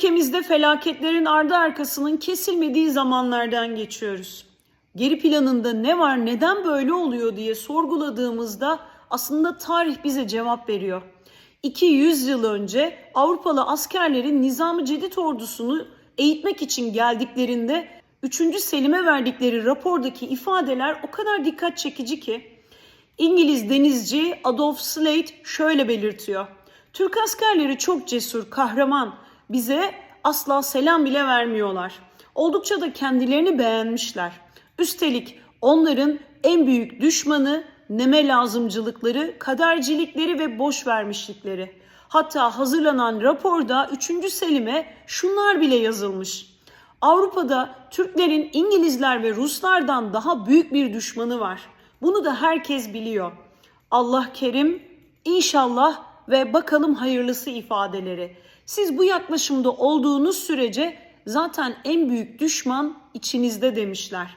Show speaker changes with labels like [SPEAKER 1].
[SPEAKER 1] Ülkemizde felaketlerin ardı arkasının kesilmediği zamanlardan geçiyoruz. Geri planında ne var, neden böyle oluyor diye sorguladığımızda aslında tarih bize cevap veriyor. 200 yıl önce Avrupalı askerlerin Nizam-ı Cedid ordusunu eğitmek için geldiklerinde 3. Selim'e verdikleri rapordaki ifadeler o kadar dikkat çekici ki İngiliz denizci Adolf Slade şöyle belirtiyor. Türk askerleri çok cesur, kahraman. Bize asla selam bile vermiyorlar. Oldukça da kendilerini beğenmişler. Üstelik onların en büyük düşmanı neme lazımcılıkları, kadercilikleri ve boş vermişlikleri. Hatta hazırlanan raporda 3. Selim'e şunlar bile yazılmış. Avrupa'da Türklerin İngilizler ve Ruslardan daha büyük bir düşmanı var. Bunu da herkes biliyor. Allah kerim, inşallah ve bakalım hayırlısı ifadeleri. Siz bu yaklaşımda olduğunuz sürece zaten en büyük düşman içinizde demişler.